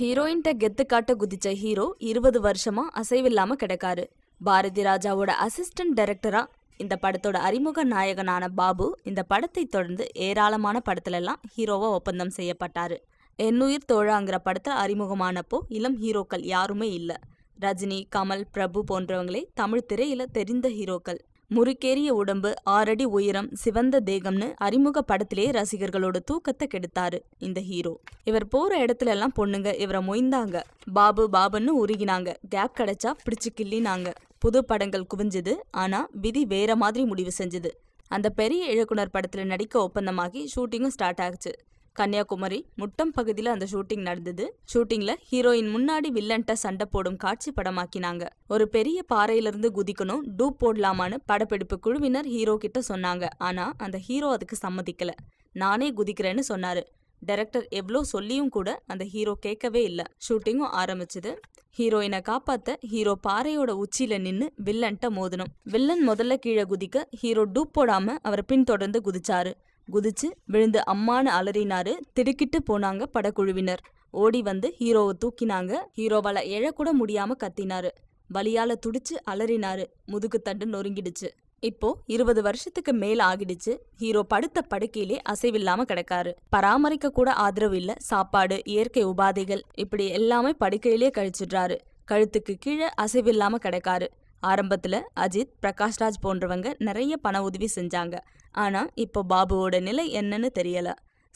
ஹீரோயின்ட்ட கெத்து காட்ட குதிச்ச ஹீரோ இருபது வருஷமா அசைவில்லாம கிடக்காரு. பாரதி ராஜாவோட அசிஸ்டன்ட் டைரக்டரா இந்த படத்தோட அறிமுக நாயகனான பாபு இந்த படத்தை தொடர்ந்து ஏராளமான படத்துல எல்லாம் ஹீரோவா ஒப்பந்தம் செய்யப்பட்டாரு. என்னுயிர் தோழாங்கிற படத்துல அறிமுகமானப்போ இளம் ஹீரோக்கள் யாருமே இல்ல. ரஜினி கமல் பிரபு போன்றவங்களே தமிழ் திரையில தெரிந்த ஹீரோக்கள். முறுக்கேறிய உடம்பு ஆறடி உயரம் சிவந்த தேகம்னு அறிமுக படத்திலேயே ரசிகர்களோட தூக்கத்தை கெடுத்தாரு இந்த ஹீரோ. இவர் போற இடத்துல எல்லாம் பொண்ணுங்க இவரை மொய்ந்தாங்க. பாபு பாபுன்னு உருகினாங்க. கேப் கிடைச்சா பிடிச்சு கிள்ளினாங்க. புது படங்கள் குவிஞ்சது. ஆனா விதி வேற மாதிரி முடிவு செஞ்சது. அந்த பெரிய இயக்குனர் படத்துல நடிக்க ஒப்பந்தமாகி ஷூட்டிங்கும் ஸ்டார்ட் ஆகுச்சு கன்னியாகுமரி முட்டம் பகுதியில் அந்த ஷூட்டிங் நடந்தது. ஷூட்டிங்ல ஹீரோயின் முன்னாடி வில்லன்ட்ட சண்டை போடும் காட்சி படமாக்கினாங்க. ஒரு பெரிய பாறையிலிருந்து குதிக்கணும் டூப் போடலாமான்னு படப்பிடிப்பு குழுவினர் ஹீரோ கிட்ட சொன்னாங்க. ஆனா அந்த ஹீரோ அதுக்கு சம்மதிக்கல. நானே குதிக்கிறேன்னு சொன்னாரு. டைரக்டர் எவ்வளோ சொல்லியும் கூட அந்த ஹீரோ கேட்கவே இல்லை. ஷூட்டிங்கும் ஆரம்பிச்சது. ஹீரோயினை காப்பாத்த ஹீரோ பாறையோட உச்சியில நின்னு வில்லன்ட்ட மோதணும். வில்லன் முதல்ல கீழே குதிக்க ஹீரோ டூப் போடாம அவரை பின்தொடர்ந்து குதிச்சாரு. குதிச்சு விழுந்து அம்மானு அலறினாரு. திடுக்கிட்டு போனாங்க படக்குழுவினர். ஓடி வந்து ஹீரோவை தூக்கினாங்க. ஹீரோவால எழக்கூட முடியாம கத்தினாரு. வலியால துடிச்சு அலறினாரு. முதுகுத்தண்டு நொறுங்கிடுச்சு. இப்போ இருபது வருஷத்துக்கு மேல ஆகிடுச்சு. ஹீரோ படுத்த படுக்கையிலே அசைவில்லாம கிடக்காரு. பராமரிக்க கூட ஆதரவு இல்ல. சாப்பாடு இயற்கை உபாதைகள் இப்படி எல்லாமே படுக்கையிலே கழிச்சிடுறாரு. கழுத்துக்கு கீழே அசைவில்லாம கிடக்காரு. ஆரம்பத்தில் அஜித் பிரகாஷ்ராஜ் போன்றவங்க நிறைய பண உதவி செஞ்சாங்க. ஆனா இப்போ பாபுவோட நிலை என்னன்னு தெரியல.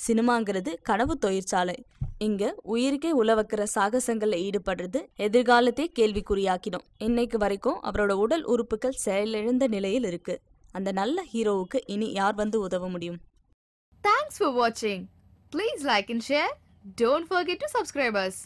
சினிமாங்கிறது கனவு தொழிற்சாலை. இங்கே உயிருக்கே உழவக்கிற சாகசங்களில் ஈடுபடுறது எதிர்காலத்தை கேள்விக்குறியாக்கிடும். இன்னைக்கு வரைக்கும் அவரோட உடல் உறுப்புகள் செயலிழந்த நிலையில் இருக்கு. அந்த நல்ல ஹீரோவுக்கு இனி யார் வந்து உதவ முடியும்? தேங்க்ஸ் ஃபார் வாட்சிங் please like and share don't forget to subscribers.